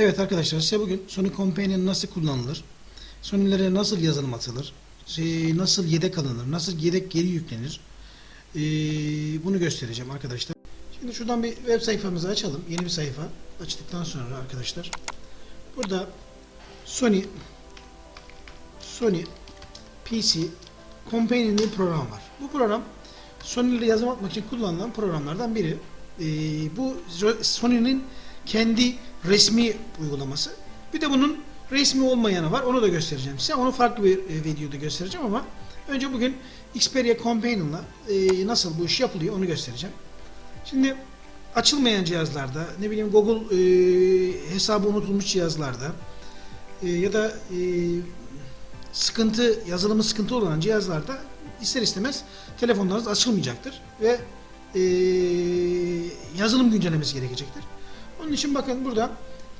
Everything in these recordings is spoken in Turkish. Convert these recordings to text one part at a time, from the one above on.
Evet arkadaşlar size bugün Sony Companion nasıl kullanılır, Sony'lere nasıl yazılım atılır, şey, nasıl yedek alınır, nasıl yedek geri yüklenir ee, bunu göstereceğim arkadaşlar. Şimdi şuradan bir web sayfamızı açalım. Yeni bir sayfa açtıktan sonra arkadaşlar burada Sony Sony PC Companion diye program var. Bu program Sony ile yazılım atmak için kullanılan programlardan biri. Ee, bu Sony'nin kendi resmi uygulaması. Bir de bunun resmi olmayanı var. Onu da göstereceğim size. Onu farklı bir e, videoda göstereceğim ama önce bugün Xperia Companion'la e, nasıl bu iş yapılıyor onu göstereceğim. Şimdi açılmayan cihazlarda, ne bileyim Google e, hesabı unutulmuş cihazlarda e, ya da e, sıkıntı, yazılımı sıkıntı olan cihazlarda ister istemez telefonlarınız açılmayacaktır ve e, yazılım güncellemesi gerekecektir. Onun için bakın burada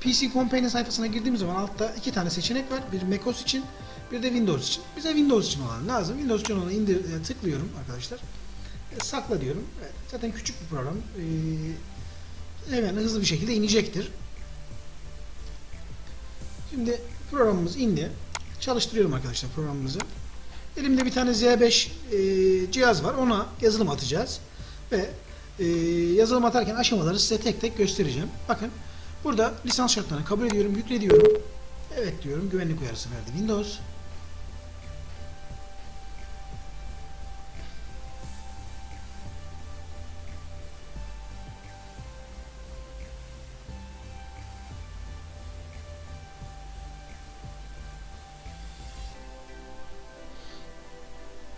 PC Companion sayfasına girdiğimiz zaman altta iki tane seçenek var. Bir macOS için, bir de Windows için. Bize Windows için olan lazım. Windows için olanı indir, e, tıklıyorum arkadaşlar. E, sakla diyorum. Evet, zaten küçük bir program. E, hemen hızlı bir şekilde inecektir. Şimdi programımız indi. Çalıştırıyorum arkadaşlar programımızı. Elimde bir tane Z5 e, cihaz var. Ona yazılım atacağız. Ve e, yazılım atarken aşamaları size tek tek göstereceğim. Bakın burada lisans şartlarını kabul ediyorum, yükle diyorum. Evet diyorum. Güvenlik uyarısı verdi Windows.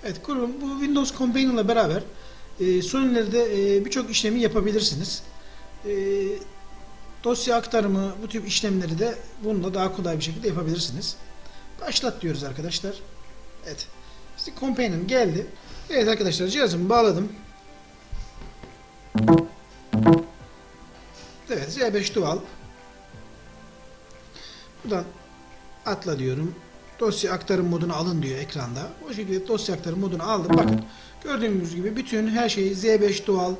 Evet kurum bu Windows Companion ile beraber e, Sony'lerde e, birçok işlemi yapabilirsiniz. E, dosya aktarımı bu tip işlemleri de bununla daha kolay bir şekilde yapabilirsiniz. Başlat diyoruz arkadaşlar. Evet. İşte Companion geldi. Evet arkadaşlar cihazımı bağladım. Evet Z5 Dual. Buradan atla diyorum. Dosya aktarım modunu alın diyor ekranda. O şekilde dosya aktarım modunu aldım. Bakın gördüğünüz gibi bütün her şeyi Z5 Dual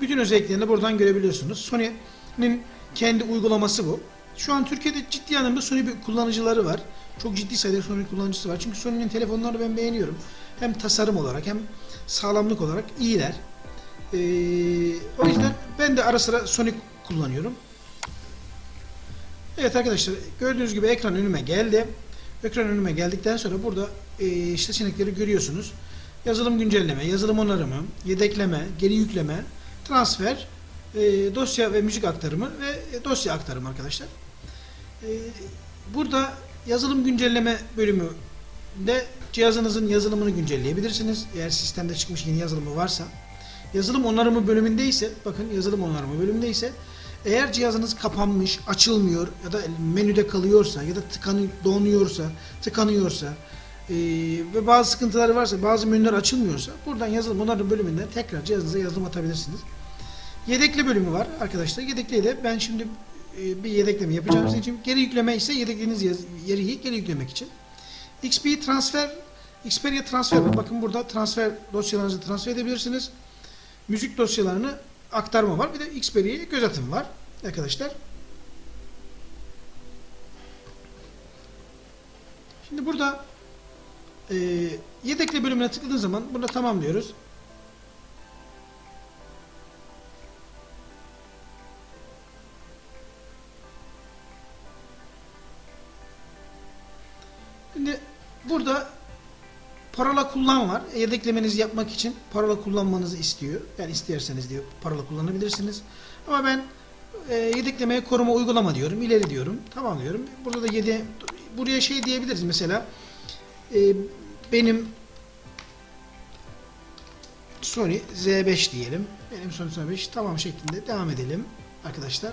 bütün özelliklerini buradan görebiliyorsunuz. Sony'nin kendi uygulaması bu. Şu an Türkiye'de ciddi anlamda Sony kullanıcıları var. Çok ciddi sayıda Sony kullanıcısı var. Çünkü Sony'nin telefonlarını ben beğeniyorum. Hem tasarım olarak hem sağlamlık olarak iyiler. Ee, o yüzden ben de ara sıra Sony kullanıyorum. Evet arkadaşlar gördüğünüz gibi ekran önüme geldi. Ekran önüme geldikten sonra burada e, seçenekleri görüyorsunuz. Yazılım güncelleme, yazılım onarımı, yedekleme, geri yükleme, transfer, e, dosya ve müzik aktarımı ve e, dosya aktarımı arkadaşlar. E, burada yazılım güncelleme bölümünde cihazınızın yazılımını güncelleyebilirsiniz. Eğer sistemde çıkmış yeni yazılımı varsa. Yazılım onarımı bölümünde ise bakın yazılım onarımı bölümünde ise eğer cihazınız kapanmış, açılmıyor ya da menüde kalıyorsa ya da tıkanı, donuyorsa, tıkanıyorsa e, ve bazı sıkıntıları varsa, bazı menüler açılmıyorsa buradan yazılım onarım bölümünden tekrar cihazınıza yazılım atabilirsiniz. Yedekle bölümü var arkadaşlar. Yedekle de ben şimdi e, bir yedekleme yapacağım sizin için. Geri yükleme ise yedeklediğiniz yeri geri yüklemek için. XP transfer, Xperia transfer. Bakın burada transfer dosyalarınızı transfer edebilirsiniz. Müzik dosyalarını aktarma var. Bir de Xperia'ya göz atım var arkadaşlar. Şimdi burada e, yedekle bölümüne tıkladığınız zaman burada tamam diyoruz. Şimdi burada parola kullan var. Yedeklemenizi yapmak için parola kullanmanızı istiyor. Yani isterseniz diyor parola kullanabilirsiniz. Ama ben e, yedeklemeye koruma uygulama diyorum. İleri diyorum. Tamam diyorum. Burada da yedi buraya şey diyebiliriz mesela e, benim Sony Z5 diyelim. Benim Sony Z5 tamam şeklinde devam edelim arkadaşlar.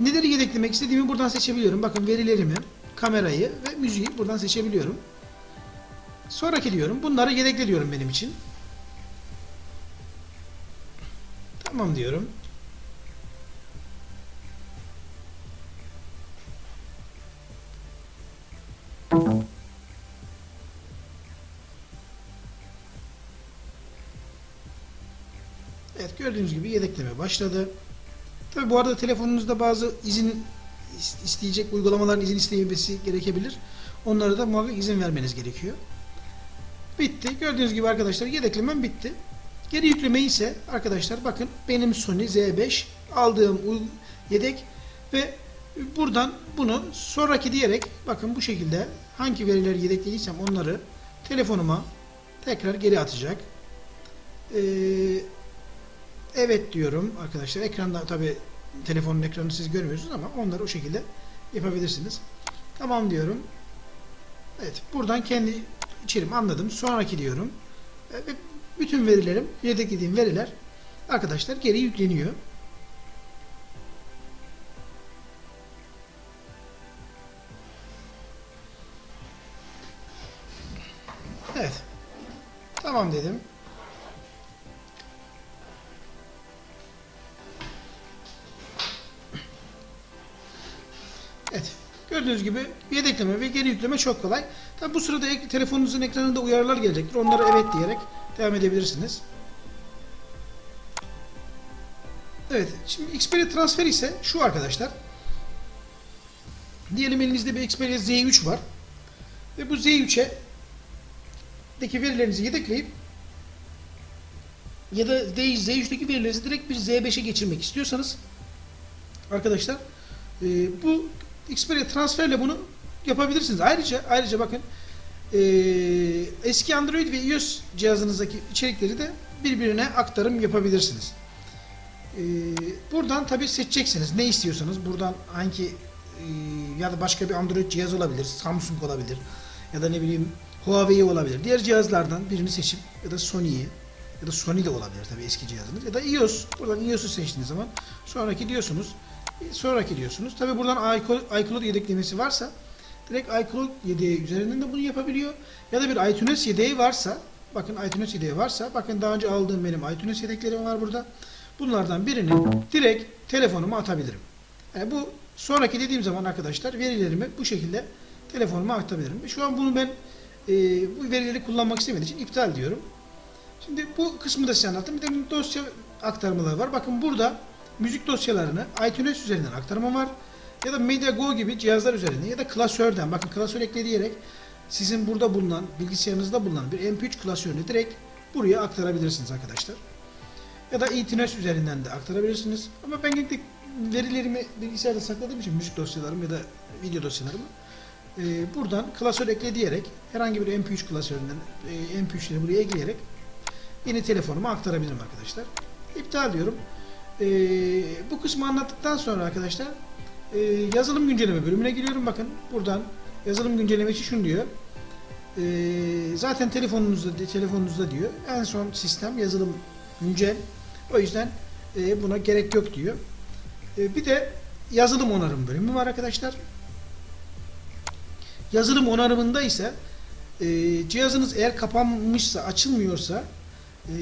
Neleri yedeklemek istediğimi buradan seçebiliyorum. Bakın verilerimi, kamerayı ve müziği buradan seçebiliyorum. Sonraki diyorum. Bunları yedekle diyorum benim için. Tamam diyorum. Evet gördüğünüz gibi yedekleme başladı. Tabi bu arada telefonunuzda bazı izin is- isteyecek uygulamaların izin istemesi gerekebilir. Onlara da muhakkak izin vermeniz gerekiyor. Bitti. Gördüğünüz gibi arkadaşlar yedeklemem bitti. Geri yükleme ise arkadaşlar bakın benim Sony Z5 aldığım yedek ve buradan bunu sonraki diyerek bakın bu şekilde hangi verileri yedeklediysem onları telefonuma tekrar geri atacak. Ee, evet diyorum arkadaşlar. Ekranda tabi telefonun ekranını siz görmüyorsunuz ama onları o şekilde yapabilirsiniz. Tamam diyorum. Evet. Buradan kendi içerim anladım. Sonraki diyorum. Ve bütün verilerim, yedeklediğim veriler arkadaşlar geri yükleniyor. Evet. Tamam dedim. Gördüğünüz gibi yedekleme ve geri yükleme çok kolay. Tabi bu sırada telefonunuzun ekranında uyarılar gelecektir. Onlara evet diyerek devam edebilirsiniz. Evet. Şimdi Xperia transfer ise şu arkadaşlar. Diyelim elinizde bir Xperia Z3 var. Ve bu Z3'e deki verilerinizi yedekleyip ya da Z3'teki verilerinizi direkt bir Z5'e geçirmek istiyorsanız arkadaşlar e, bu Xperia transferle bunu yapabilirsiniz. Ayrıca ayrıca bakın e, eski Android ve iOS cihazınızdaki içerikleri de birbirine aktarım yapabilirsiniz. E, buradan tabi seçeceksiniz. Ne istiyorsanız buradan hangi e, ya da başka bir Android cihaz olabilir, Samsung olabilir ya da ne bileyim Huawei olabilir. Diğer cihazlardan birini seçip ya da Sony'yi ya da Sony de olabilir tabi eski cihazınız ya da iOS. Buradan iOS'u seçtiğiniz zaman sonraki diyorsunuz. Sonraki diyorsunuz. Tabi buradan iCloud, yedeklemesi varsa direkt iCloud yedeği üzerinden de bunu yapabiliyor. Ya da bir iTunes yedeği varsa bakın iTunes yedeği varsa bakın daha önce aldığım benim iTunes yedeklerim var burada. Bunlardan birini direkt telefonuma atabilirim. Yani bu sonraki dediğim zaman arkadaşlar verilerimi bu şekilde telefonuma atabilirim. Şu an bunu ben e, bu verileri kullanmak istemediğim için iptal diyorum. Şimdi bu kısmı da size anlattım. Bir de dosya aktarmaları var. Bakın burada müzik dosyalarını iTunes üzerinden aktarma var. Ya da MediaGo gibi cihazlar üzerinden ya da klasörden bakın klasör ekleyerek sizin burada bulunan bilgisayarınızda bulunan bir MP3 klasörünü direkt buraya aktarabilirsiniz arkadaşlar. Ya da iTunes üzerinden de aktarabilirsiniz. Ama ben genellikle verilerimi bilgisayarda sakladığım için müzik dosyalarımı ya da video dosyalarımı e, buradan klasör ekle diyerek herhangi bir MP3 klasöründen e, MP3'leri buraya ekleyerek yeni telefonuma aktarabilirim arkadaşlar. İptal diyorum. E, bu kısmı anlattıktan sonra arkadaşlar e, yazılım güncelleme bölümüne giriyorum. Bakın buradan yazılım güncellemesi şunu diyor. E, zaten telefonunuzda telefonunuzda diyor. En son sistem yazılım güncel. O yüzden e, buna gerek yok diyor. E, bir de yazılım onarım bölümü var arkadaşlar. Yazılım onarımında ise e, cihazınız eğer kapanmışsa, açılmıyorsa e,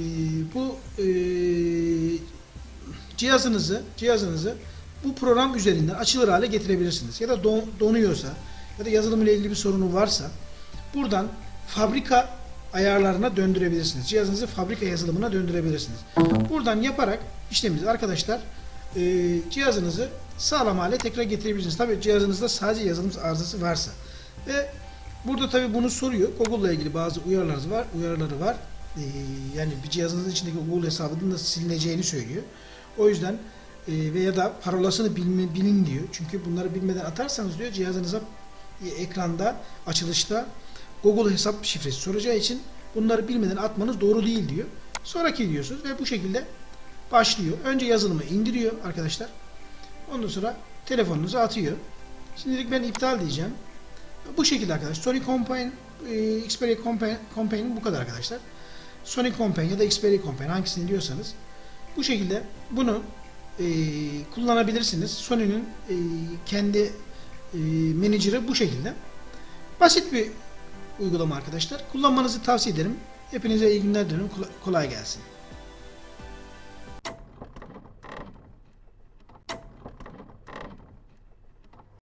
bu e, cihazınızı cihazınızı bu program üzerinden açılır hale getirebilirsiniz. Ya da don, donuyorsa ya da yazılım ile ilgili bir sorunu varsa buradan fabrika ayarlarına döndürebilirsiniz. Cihazınızı fabrika yazılımına döndürebilirsiniz. Buradan yaparak işleminizi arkadaşlar e, cihazınızı sağlam hale tekrar getirebilirsiniz. Tabi cihazınızda sadece yazılım arızası varsa. Ve burada tabi bunu soruyor. Google ile ilgili bazı uyarıları var. Uyarıları var. E, yani bir cihazınızın içindeki Google hesabının da silineceğini söylüyor. O yüzden e, veya da parolasını bilme, bilin diyor. Çünkü bunları bilmeden atarsanız diyor cihazınıza e, ekranda açılışta Google hesap şifresi soracağı için bunları bilmeden atmanız doğru değil diyor. Sonraki diyorsunuz ve bu şekilde başlıyor. Önce yazılımı indiriyor arkadaşlar. Ondan sonra telefonunuza atıyor. Şimdilik ben iptal diyeceğim. Bu şekilde arkadaşlar. Sony Company, e, Xperia Company, bu kadar arkadaşlar. Sony Company ya da Xperia Company hangisini diyorsanız bu şekilde bunu e, kullanabilirsiniz. Sony'nin e, kendi e, menajeri bu şekilde. Basit bir uygulama arkadaşlar. Kullanmanızı tavsiye ederim. Hepinize iyi günler dilerim. Kolay gelsin.